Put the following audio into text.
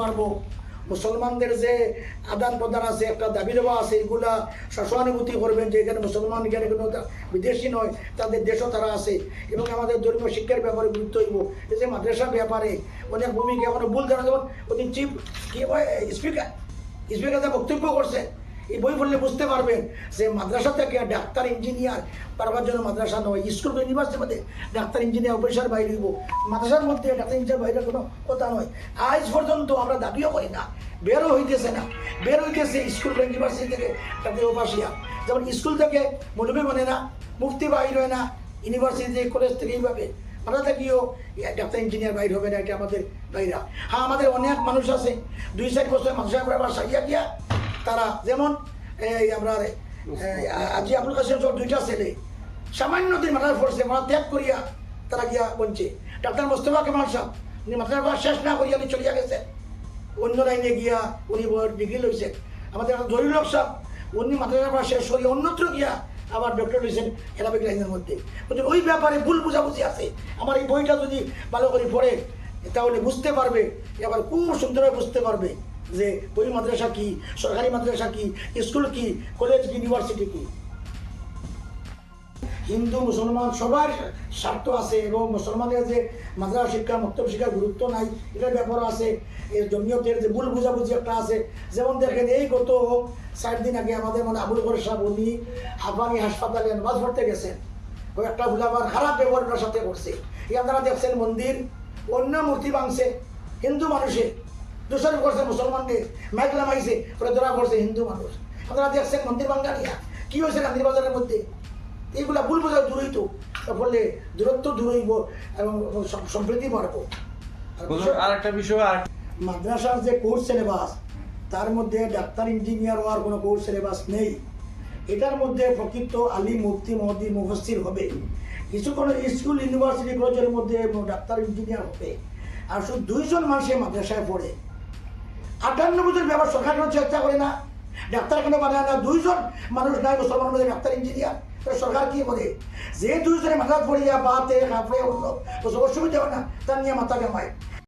পারব। মুসলমানদের যে আদান প্রদান আছে, একটা দাবি দেওয়া আছে, এগুলা সহানুভূতি করবেন যে এখানে মুসলমান, এখানে কোনো বিদেশি নয়, তাদের দেশও তারা আছে। এবং আমাদের ধর্মীয় শিক্ষার ব্যাপারে গুরুত্ব হইব এই যে মাদ্রাসার ব্যাপারে অনেক ভূমিকা এখনও ভুল ধারা যেমন ওদিন চিফ কি স্পিকার স্পিকার যা বক্তব্য করছে এই বই পড়লে বুঝতে পারবেন যে মাদ্রাসা থেকে ডাক্তার, ইঞ্জিনিয়ার পারবার জন্য মাদ্রাসা নয়, স্কুল ইউনিভার্সিটির মধ্যে ডাক্তার, ইঞ্জিনিয়ার, অফিসার বাইরে হইব মাদ্রাসার মধ্যে ডাক্তার, ইঞ্জিনিয়ার বাইরে কোনো কথা নয়। আজ পর্যন্ত আমরা দাবিও করি না, বেরও হইতেছে না। বের হইতেছে স্কুল ইউনিভার্সিটি থেকে ডাক্তার উপাসিয়া যেমন স্কুল থেকে মৌলবী মানে না, মুফতি বাইর হয় না ইউনিভার্সিটি থেকে কলেজ থেকে এইভাবে। আমরা থাকিও ডাক্তার, ইঞ্জিনিয়ার বাইর হবে না, এটা আমাদের বাইরা হ্যাঁ আমাদের অনেক মানুষ আছে দুই চার বছর মানুষের সারিয়া গিয়া তারা যেমন, এই আমরা আজি আবুল কাসিম সব দুইটা ছেলে, সামান্য দিন মাথায় পড়ছে মাথা ত্যাগ করিয়া তারা গিয়া বলছে ডাক্তার মোস্তফা কেমন সাহেব উনি মাথায় পড়া শেষ না করিয়া উনি চলিয়া গেছেন অন্য লাইনে গিয়া উনি ডিগ্রি লইছেন আমাদের জরুরি লোক সাহেব উনি মাথায় পড়া শেষ করিয়া অন্যত্র গিয়া আবার ডক্টর লইছেন অ্যারাবিক লাইনের মধ্যে। ওই ব্যাপারে ভুল বুঝাবুঝি আছে। আমার এই বইটা যদি ভালো করে পড়ে, তাহলে বুঝতে পারবে এবার খুব সুন্দরভাবে বুঝতে পারবে। যে বই মাদ্রাসা কি, সরকারি মাদ্রাসা কি, স্কুল কি কলেজ কি ইউনিভার্সিটি কি? হিন্দু, মুসলমান, সবার স্বার্থ আছে এবং মুসলমানের যে মাদ্রাসা শিক্ষা, মক্তব শিক্ষার গুরুত্ব নাই, এটার ব্যাপার আছে। এর জমিয়তের যে ভুল বুঝাবুঝি একটা আছে। যেমন দেখেন, এই গত চার দিন আগে আমাদের মানে আবুল করে সাহেব উনি হাফানি হাসপাতালে নামাজ পড়তে গেছেন। ওই একটা ভুলাবার, খারাপ ব্যবহার সাথে করছে। এই আপনারা দেখছেন মন্দির, অন্য মূর্তি ভাঙছে, হিন্দু মানুষে দূষণ করছে মুসলমানদের মাইক লামাইছে ওরা ধরা পড়ছে হিন্দু মানুষ। আপনারা দেখছেন মন্দির ভাঙ্গানিয়া কি হয়েছে গান্ধী বাজারের মধ্যে? এইগুলা ভুল বোঝা দূরই তো ফলে দূরত্ব দূর হইব এবং সম- সম্প্রীতি বাড়বো আর আর একটা বিষয় আর মাদ্রাসার যে কোর্স সিলেবাস তার মধ্যে ডাক্তার ইঞ্জিনিয়ার হওয়ার কোনো কোর্স সিলেবাস নেই। এটার মধ্যে প্রকৃত আলী মুফতি মহদি মুফসির হবে। কিছু কোনো স্কুল ইউনিভার্সিটি কলেজের মধ্যে ডাক্তার ইঞ্জিনিয়ার হবে। আর শুধু দুইজন মানুষে মাদ্রাসায় পড়ে। আটান্ন বছর ব্যবহার সরকার চেষ্টা করে না। ডাক্তার কেন বানায় না। দুইজন মানুষ নাই, মুসলমান মধ্যে ডাক্তার, ইঞ্জিনিয়ার। সরকার কি করে যে দুইজনে মাথা পড়িয়া বাতে, কাপড়ে অসুবিধা হয় না, তার নিয়ে মাথা কামায়